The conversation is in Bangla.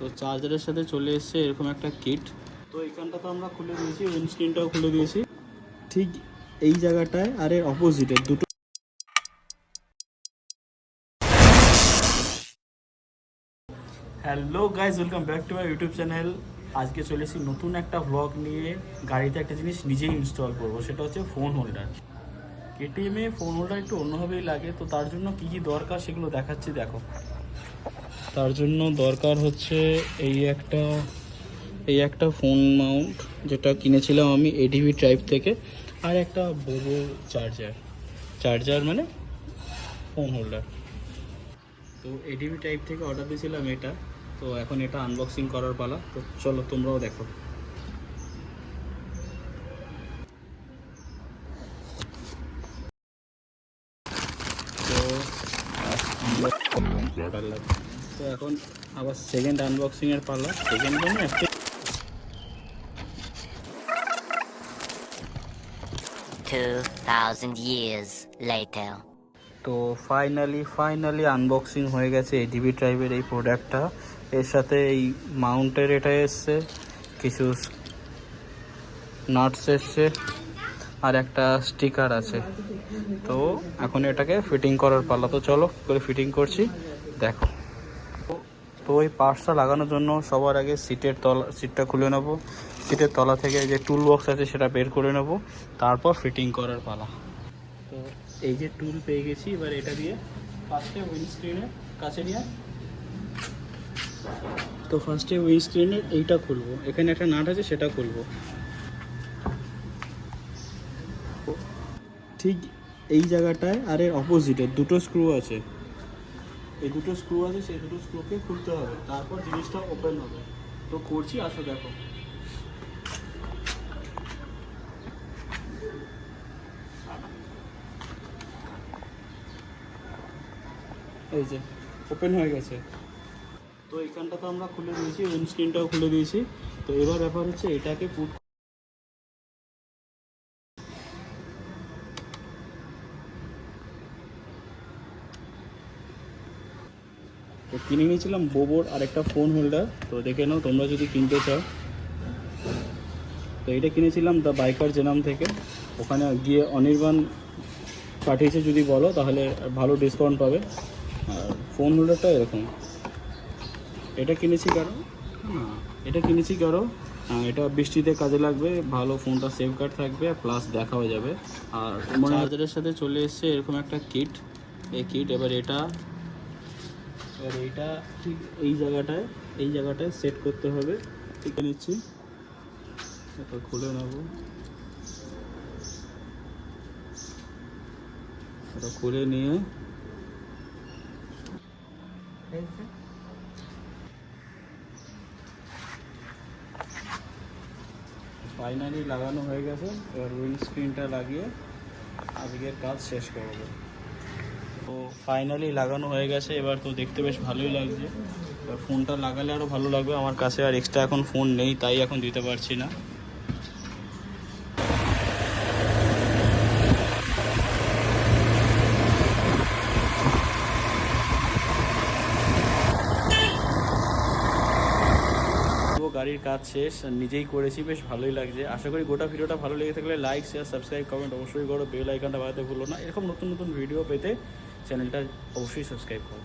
তো চার্জারের সাথে চলে এসছে এরকম একটা কিট তো এখানটা তো আমরা খুলে দিয়েছি উইন্ডস্ক্রিনটাও খুলে দিয়েছি। ঠিক এই জায়গাটায় আর এর অপোজিটে দুটো hello guys welcome back to my YouTube channel আজকে চলে এসেছি নতুন একটা ব্লগ নিয়ে। গাড়িতে একটা জিনিস নিজেই ইনস্টল করব, সেটা হচ্ছে ফোন হোল্ডার কেটিএমে ফোন হোল্ডার একটু অন্যভাবেই লাগে, তো তার জন্য কী কী দরকার সেগুলো দেখাচ্ছি, দেখো। তার জন্য দরকার হচ্ছে এই একটা এই একটা ফোন মাউন্ট যেটা কিনেছিলাম আমি এডিভি ট্রাইব থেকে, আর একটা বোবো চার্জার চার্জার মানে ফোন হোল্ডার তো এডিবি টাইপ থেকে অর্ডার দিয়েছিলাম এটা, তো এখন এটা আনবক্সিং করার পালা। তো চলো তোমরাও দেখো। তো তো এখন আবার সেকেন্ড আনবক্সিং এর পালা। সেকেন্ড মানে একটা 2,000 years later. তো ফাইনালি ফাইনালি আনবক্সিং হয়ে গেছে এডিবি ট্রাইবের এই প্রোডাক্টটা এর সাথে এই মাউন্টের এটা এসছে কিছু নাটস এসছে আর একটা স্টিকার আছে। তো এখন এটাকে ফিটিং করার পালা। তো চলো করে ফিটিং করছি দেখো। তো ওই পার্টসটা লাগানোর জন্য সবার আগে সিটের তলা, সিটটা খুলে নেব। সিটের তলা থেকে যে টুল বক্স আছে সেটা বের করে নেব। তারপর ফিটিং করার পালা। তো এই যে টুল পেয়ে গেছি, এবার এটা দিয়ে ফার্স্টে উইন্ডস্ক্রিনের কাছে নিয়ে তো ফার্স্টে উইন্ডস্ক্রিনের এইটা খুলবো। এখানে একটা নাট আছে, সেটা খুলবো। ঠিক এই জায়গাটায় আর এর অপোজিটে দুটো স্ক্রু আছে। এই দুটো স্ক্রু আছে, সেই দুটো স্ক্রুকে খুলতে হবে। তারপর জিনিসটা ওপেন হবে। তো করছি, আসো দেখো। এই যে ওপেন হয়ে গেছে। তো এখানটা তো আমরা খুলে দিয়েছি উইন্ডস্ক্রিনটাও খুলে দিয়েছি। তো এবার ব্যাপার হচ্ছে, এটাকে পুট তো কিনে নিয়েছিলাম বোবোর আর একটা ফোন হোল্ডার তো দেখে নাও তোমরা যদি কিনতে চাও। তো এটা কিনেছিলাম দ্য বাইকার জেনাম থেকে। ওখানে গিয়ে অনির্বাণ পাঠিয়েছে যদি বলো তাহলে ভালো ডিসকাউন্ট পাবে। আর ফোন হোল্ডারটা এরকম। এটা কিনেছি কারও? না এটা কিনেছি কারও। এটা বৃষ্টিতে কাজে লাগবে ভালো ফোনটা সেভ কার্ড থাকবে প্লাস দেখাও যাবে। আর চার্জারের সাথে চলে এসছে এরকম একটা কিট এই কিট এবার এটা এবার এইটা ঠিক এই জায়গাটায় এই জায়গাটায় সেট করতে হবে। ঠিক নিচ্ছি। এটা খুলে নেব। এটা খুলে নিয়ে ফাইনালি লাগানো হয়ে গেছে। এবার উইন্ডস্ক্রিনটা লাগিয়ে আজকের কাজ শেষ করব। তো ফাইনালি লাগানো হয়ে গেছে, এবার তো দেখতে বেশ ভালোই লাগছে। ফোনটা লাগালে আরও ভালো লাগবে। আমার কাছে আর এক্সট্রা এখন ফোন নেই, তাই এখন দিতে পারছি না। গাড়ির কাজ শেষ, নিজেই করেছি, বেশ ভালোই লাগছে। আশা করি গোটা ভিডিওটা ভালো লেগে থাকলে লাইক শেয়ার সাবস্ক্রাইব কমেন্ট অবশ্যই করো। বেল আইকনটা বাজাতে ভুলো না। এরকম নতুন নতুন ভিডিও পেতে চ্যানেলটা অবশ্যই সাবস্ক্রাইব করো।